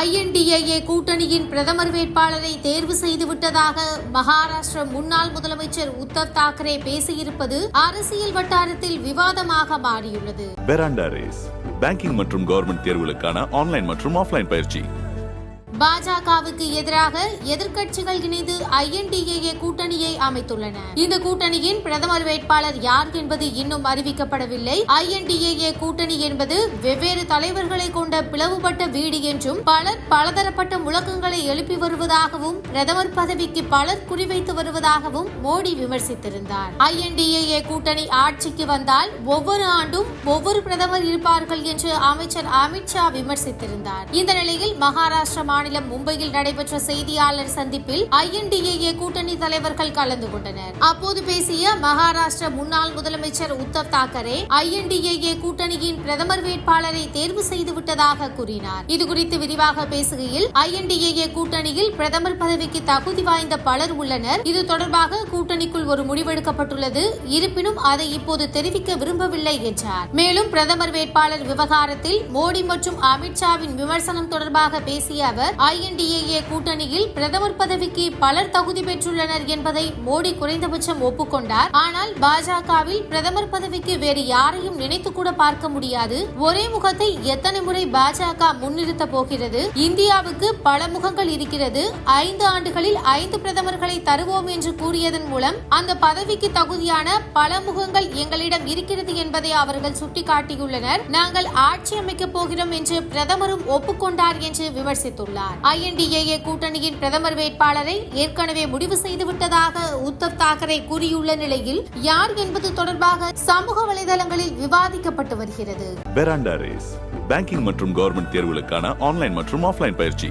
INDIA கூட்டணியின் பிரதமர் வேட்பாளரை தேர்வு செய்துவிட்டதாக மகாராஷ்டிர முன்னாள் முதலமைச்சர் உத்தவ் தாக்கரே பேசியிருப்பது அரசியல் வட்டாரத்தில் விவாதமாக மாறியுள்ளது. பேங்கிங் மற்றும் கவர்மெண்ட் தேர்வுகளுக்கான ஆன்லைன் மற்றும் ஆஃப்லைன் பயிற்சி. பாஜகவுக்கு எதிராக எதிர்க்கட்சிகள் இணைந்து ஐஎன்டிஏஏ கூட்டணியை அமைத்துள்ளன. இந்த கூட்டணியின் பிரதமர் வேட்பாளர் யார் என்பது இன்னும் அறிவிக்கப்படவில்லை. ஐஎன்டிஏஏ கூட்டணி என்பது வெவ்வேறு தலைவர்களை கொண்ட பிளவுபட்ட வீடு என்றும் பலர் பலதரப்பட்ட முழக்கங்களை எழுப்பி வருவதாகவும் பிரதமர் பதவிக்கு பலர் குறிவைத்து வருவதாகவும் மோடி விமர்சித்திருந்தார். ஐஎன்டிஏஏ கூட்டணி ஆட்சிக்கு வந்தால் ஒவ்வொரு ஆண்டும் ஒவ்வொரு பிரதமர் இருப்பார்கள் என்று அமைச்சர் அமித்ஷா விமர்சித்திருந்தார். இந்த நிலையில் மகாராஷ்டிர மாநிலம் மும்பையில் நடைபெற்ற செய்தியாளர் சந்திப்பில் ஐஎன்டிஏ கூட்டணி தலைவர்கள் கலந்து கொண்டனர். அப்போது பேசிய மகாராஷ்டிர முன்னாள் முதலமைச்சர் உத்தவ் தாக்கரே ஐஎன்டிஏ கூட்டணியின் பிரதமர் வேட்பாளரை தேர்வு செய்து விட்டதாக கூறினார். இதுகுறித்து விரிவாக பேசுகையில் ஐஎன்டிஏ கூட்டணியில் பிரதமர் பதவிக்கு தகுதி வாய்ந்த பலர் உள்ளனர். இது தொடர்பாக கூட்டணிக்குள் ஒரு முடிவெடுக்கப்பட்டுள்ளது. இருப்பினும் அதை இப்போது தெரிவிக்க விரும்பவில்லை என்றார். மேலும் பிரதமர் வேட்பாளர் விவகாரத்தில் மோடி மற்றும் அமித்ஷாவின் விமர்சனம் தொடர்பாக பேசிய அவர் ஐஎன்டிஏஏ கூட்டணியில் பிரதமர் பதவிக்கு பலர் தகுதி பெற்றுள்ளனர் என்பதை மோடி குறைந்தபட்சம் ஒப்புக்கொண்டார். ஆனால் பாஜகவில் பிரதமர் பதவிக்கு வேறு யாரையும் நினைத்து கூட பார்க்க முடியாது. ஒரே முகத்தை எத்தனை முறை பாஜக முன்னிறுத்த போகிறது? இந்தியாவுக்கு பல முகங்கள் இருக்கிறது. ஐந்து ஆண்டுகளில் ஐந்து பிரதமர்களை தருவோம் என்று கூறியதன் மூலம் அந்த பதவிக்கு தகுதியான பல முகங்கள் எங்களிடம் இருக்கிறது என்பதை அவர்கள் சுட்டிக்காட்டியுள்ளனர். நாங்கள் ஆட்சி அமைக்கப் போகிறோம் என்று பிரதமரும் ஒப்புக்கொண்டார் என்று விமர்சித்துள்ளார். ஐஎன்டிஏஏ கூட்டணியின் பிரதமர் வேட்பாளரை ஏற்கனவே முடிவு செய்துவிட்டதாக உத்தவ் தாக்கரே கூறியுள்ள நிலையில் யார் என்பது தொடர்பாக சமூக வலைதளங்களில் விவாதிக்கப்பட்டு வருகிறது. பேங்கிங் மற்றும் கவர்மெண்ட் தேர்வுகளுக்கான ஆன்லைன் மற்றும் ஆஃப்லைன் பயிற்சி.